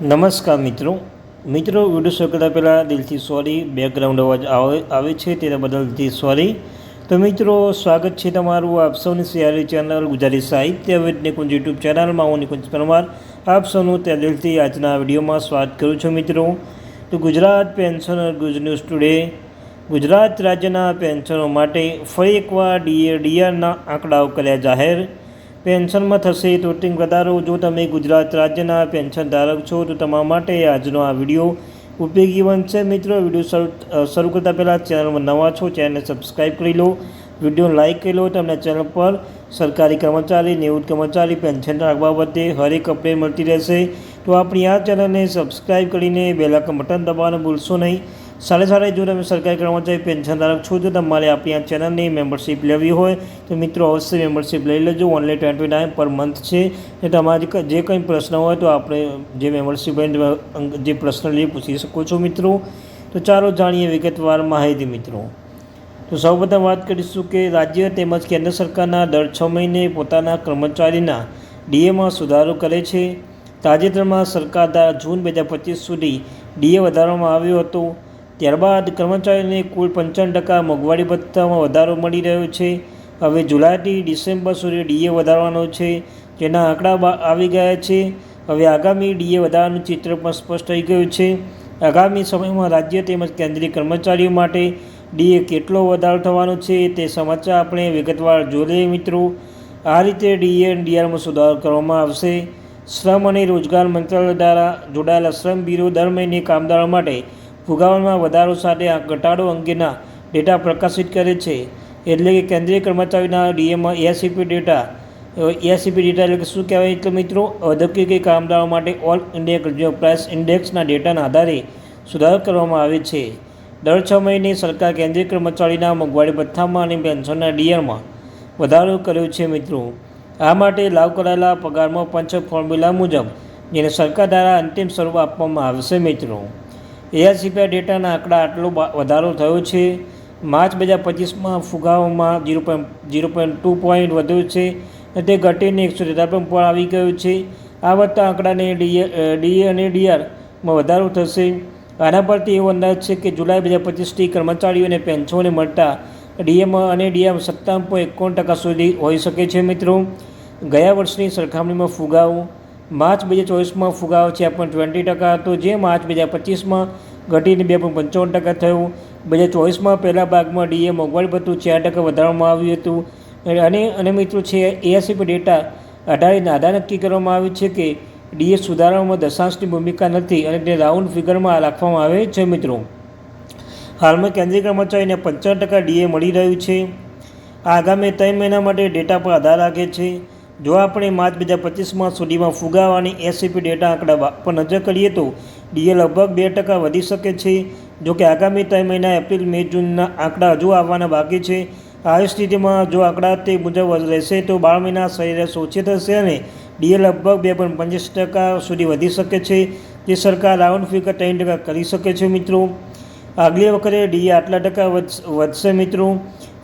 નમસ્કાર મિત્રો. મિત્રો વીડિયો શરૂ કરતાં પહેલાં દિલથી સોરી બેકગ્રાઉન્ડ અવાજ આવે છે તેના બદલ સોરી તો મિત્રો, સ્વાગત છે તમારું આપ સૌની સિયારી ચેનલ ગુજરાતી સાહિત્ય વિદ નિકુંજ યુટ્યુબ ચેનલમાં હું નિકુંજ પરમાર. આપ સૌનું ત્યાં દિલથી આજના વિડીયોમાં સ્વાગત કરું છું મિત્રો. તો Gujarat pensioner Guj news today Gujarat રાજ્યના પેન્શનો માટે ફરી એકવાર ડીએ ડીઆરના આંકડાઓ કર્યા જાહેર. પેન્શનમાં થશે તોટિંગ વધારો જો તમે ગુજરાત રાજ્યના પેન્શન ધારક છો, તો તમારા માટે આજનો આ વીડિયો ઉપયોગી બનશે. મિત્રો વીડિયો શરૂ કરતાં પહેલાં ચેનલમાં નવા છો, ચેનલને સબસ્ક્રાઈબ કરી લો. વીડિયો લાઇક કરી લો. તમને ચેનલ પર સરકારી કર્મચારી, નિવૃત્ત કર્મચારી, પેન્શન બાબતે હરેક અપડેટ મળતી રહેશે. તો આપણી આ ચેનલને સબસ્ક્રાઈબ કરીને બેલાકન બટન દબાવવાનું ભૂલશો નહીં. સાથે સાડે જો તમે સરકારી કર્મચારી પેન્શન ધારક છો જો તમારે આપણી આ ચેનલની મેમ્બરશિપ લેવી હોય તો મિત્રો અવશ્ય મેમ્બરશિપ લઈ લેજો. ઓનલી ટ્વેન્ટી નાઇન પર મંથ છે. એ તમારે જે કંઈ પ્રશ્ન હોય તો આપણે જે મેમ્બરશિપ જે લઈ પૂછી શકો છો મિત્રો. તો ચાલો જાણીએ વિગતવાર માહિતી મિત્રો. તો સૌપ્રથમ વાત કરીશું કે રાજ્ય તેમજ કેન્દ્ર સરકારના દર છ મહિને પોતાના કર્મચારીના ડીએમાં સુધારો કરે છે. તાજેતરમાં સરકાર દ્વારા જૂન બે હજાર પચીસ સુધી ડીએ વધારવામાં આવ્યો હતો. ત્યારબાદ કર્મચારીઓને કુલ પંચાવન ટકા મોંઘવારી ભથ્થામાં વધારો મળી રહ્યો છે. હવે જુલાઈથી ડિસેમ્બર સુધી ડીએ વધારવાનો છે. જેના આંકડા આવી ગયા છે. હવે આગામી ડીએ વધારવાનું ચિત્ર પણ સ્પષ્ટ થઈ ગયું છે. આગામી સમયમાં રાજ્ય તેમજ કેન્દ્રીય કર્મચારીઓ માટે ડીએ કેટલો વધારો થવાનો છે તે સમાચાર આપણે વિગતવાર જોઈએ મિત્રો. આ રીતે ડીએ અને ડીઆરમાં સુધારો કરવામાં આવશે. શ્રમ અને રોજગાર મંત્રાલય દ્વારા જોડાયેલા શ્રમ બ્યુરો દર મહિને કામદારો માટે ફુગાવામાં વધારો સાથે આ ઘટાડો અંગેના ડેટા પ્રકાશિત કરે છે. એટલે કે કેન્દ્રીય કર્મચારીના ડીએમાં એસીપી ડેટા એસીપી ડેટા એટલે કે શું કહેવાય? એટલે મિત્રો, ઔદ્યોગિક કામદારો માટે ઓલ ઇન્ડિયા કન્ઝ્યુમર પ્રાઇસ ઇન્ડેક્સના ડેટાના આધારે સુધારો કરવામાં આવે છે. દર છ મહિને સરકાર કેન્દ્રીય કર્મચારીના મોંઘવારી ભથ્થામાં અને પેન્શનના ડીઆરમાં વધારો કર્યો છે મિત્રો. આ માટે લાગુ કરાયેલા પગારમાં પંચ ફોર્મ્યુલા મુજબ, જેને સરકાર દ્વારા અંતિમ સ્વરૂપ આપવામાં આવશે મિત્રો. એઆરસીપીઆઈ ડેટાના આંકડા આટલો વધારો થયો છે. માર્ચ બે હજાર પચીસમાં ફુગાઓમાં zero point zero point two point વધ્યો છે અને તે ઘટીને એકસો તેતાલીસ પર આવી ગયું છે. આ વધતા આંકડાને ડીએ અને ડીઆરમાં વધારો થશે. આના પરથી એવો અંદાજ છે કે જુલાઈ બે હજાર પચીસથી કર્મચારીઓને પેન્શનને મળતા ડીએમાં અને ડીએમ સત્તાવન પોઈન્ટ એકાવન ટકા સુધી હોઈ શકે છે મિત્રો. ગયા વર્ષની સરખામણીમાં ફુગાવો માર્ચ બે હજાર ચોવીસમાં ફુગાવો છે પણ ટ્વેન્ટી ટકા હતો. જે માર્ચ બે હજાર પચીસમાં ઘટીને બે પોઈન્ટ પંચાવન ટકા થયું. બે હજાર ચોવીસમાં પહેલા ભાગમાં ડીએ મોંઘવારી ભથ્થું ચાર ટકા વધારવામાં આવ્યું હતું. અને અને મિત્રો છે એએસસીપી ડેટા આધારિત આધાર નક્કી કરવામાં આવ્યું છે કે ડીએ સુધારવામાં દશાંશની ભૂમિકા નથી અને તે રાઉન્ડ ફિગરમાં રાખવામાં આવે છે મિત્રો. હાલમાં કેન્દ્રીય કર્મચારીને પંચાવન ટકા ડીએ મળી રહ્યું છે. આગામી ત્રણ મહિના માટે ડેટા પર આધાર રાખે છે. જો આપણે માર્ચ બે હજાર પચીસમાં સુધીમાં ફુગાવાની એસીપી ડેટા આંકડા પર નજર કરીએ તો ડીએ લગભગ બે ટકા વધી શકે છે, જો કે આગામી ત્રણ મહિના એપ્રિલ, મે, જૂનના આંકડા હજુ આવવાના બાકી છે. આવી સ્થિતિમાં જો આંકડા તે મુજબ રહેશે તો બાર મહિના સરેરાશ ઓછી થશે અને ડીએ લગભગ બે પોઈન્ટ પંચ્યાસી ટકા સુધી વધી શકે છે. જે સરકાર રાઉન્ડ ફિગર ત્રણ ટકા કરી શકે છે મિત્રો. આગલી વખતે ડીએ આટલા ટકા વધશે મિત્રો.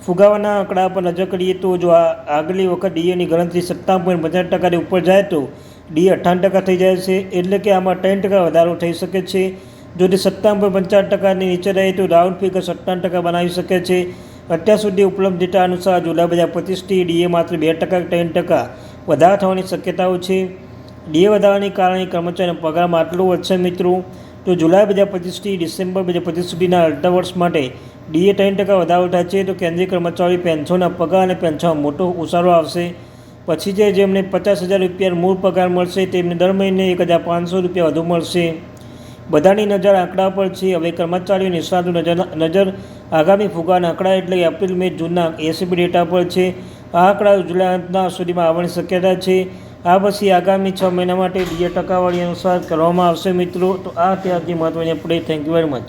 ફુગાવાના આંકડા પર નજર કરીએ તો જો આ આગલી વખત ડીએની ગણતરી સત્તાવન પોઈન્ટ પચાસ ટકાની ઉપર જાય તો ડીએ અઠ્ઠાવન ટકા થઈ જાય છે. એટલે કે આમાં ત્રણ ટકા વધારો થઈ શકે છે. જો તે સત્તાવન પોઈન્ટ પંચાવન ટકાની નીચે રહે તો રાઉન્ડ ફિગર સત્તાવન ટકા બનાવી શકે છે. અત્યાર સુધી ઉપલબ્ધ ડેટા અનુસાર જુલાઈ બજાર પચીસથી ડીએ માત્ર બે ટકા ત્રણ ટકા વધારો થવાની શક્યતાઓ છે. ડીએ વધારાને કારણે કર્મચારીના પગારમાં આટલું વધશે મિત્રો. તો જુલાઈ બે પચીસથી ડિસેમ્બર બે હજાર પચીસ સુધીના અડધા વર્ષ માટે ડીએ ત્રણ ટકા વધારો છે તો કેન્દ્રીય કર્મચારી પેન્શનના પગાર અને પેન્શનમાં મોટો ઉછાળો આવશે. પછી જે જેમને પચાસ હજાર રૂપિયા મૂળ પગાર મળશે તેમને દર મહિને એક હજાર પાંચસો રૂપિયા વધુ મળશે. બધાની નજર આંકડા પર છે. હવે કર્મચારીઓ નિષ્ણાતો નજર નજર આગામી ફુગાના આંકડા એટલે એપ્રિલ, મે, જૂનના એસીબી ડેટા પર છે. આ આંકડા અંતના સુધીમાં આવવાની શક્યતા છે. આ પછી આગામી છ મહિના માટે ડીએ ટકાવાળી અનુસાર કરવામાં આવશે મિત્રો. તો આ ત્યારથી મહત્વની update thank you very much